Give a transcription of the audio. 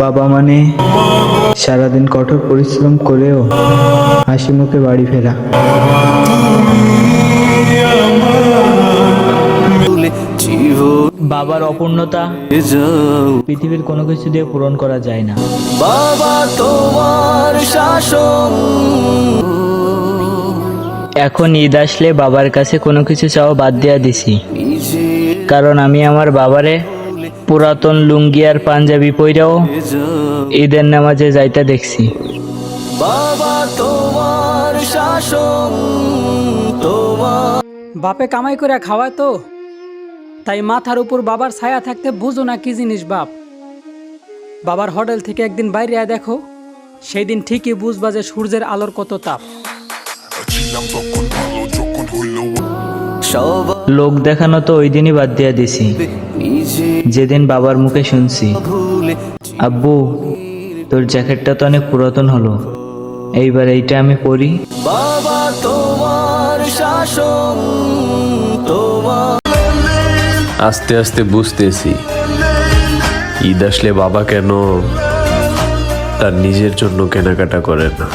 বাবা মানে সারাদিন কঠোর পরিশ্রম করেও হাসি মুখে বাড়ি ফেরা। বাবার অপূর্ণতা পৃথিবীর কোনো কিছু দিয়ে পূরণ করা যায় না। বাবা তোমার শাসন। এখন ঈদ আসলে বাবার কাছে কোনো কিছু চাওয়া বাদ দিয়া দিছি। কারণ আমি আমার বাবারে পুরাতন লুঙ্গি আর পাঞ্জাবি পইরাও ঈদের নামাজে যাইতে দেখছি। বাবা তোমার শাসন তোমার বাপে কামাই করে খাওয়ায় তো। তাই মাথার উপর বাবার ছায়া থাকতে বুঝো না কি জিনিস বাপ। বাবার হোটেল থেকে একদিন বাইরে আয় দেখো সেই দিন ঠিকই বুঝবা যে সূর্যের আলোর কত তাপ। ছিলাম লোক দেখানো তো ওই দিনই বাদ দিয়া দিছি। যেদিন বাবার মুখে শুনছি আব্বু তোর জ্যাকেটটা তো অনেক পুরাতন হলো। এইবার এইটা আমি পরি। বাবা তোমার শাসন তোমার আস্তে আস্তে বুঝতেছি। ঈদ আসলে বাবা কেন তার নিজের জন্য কেনাকাটা করে না।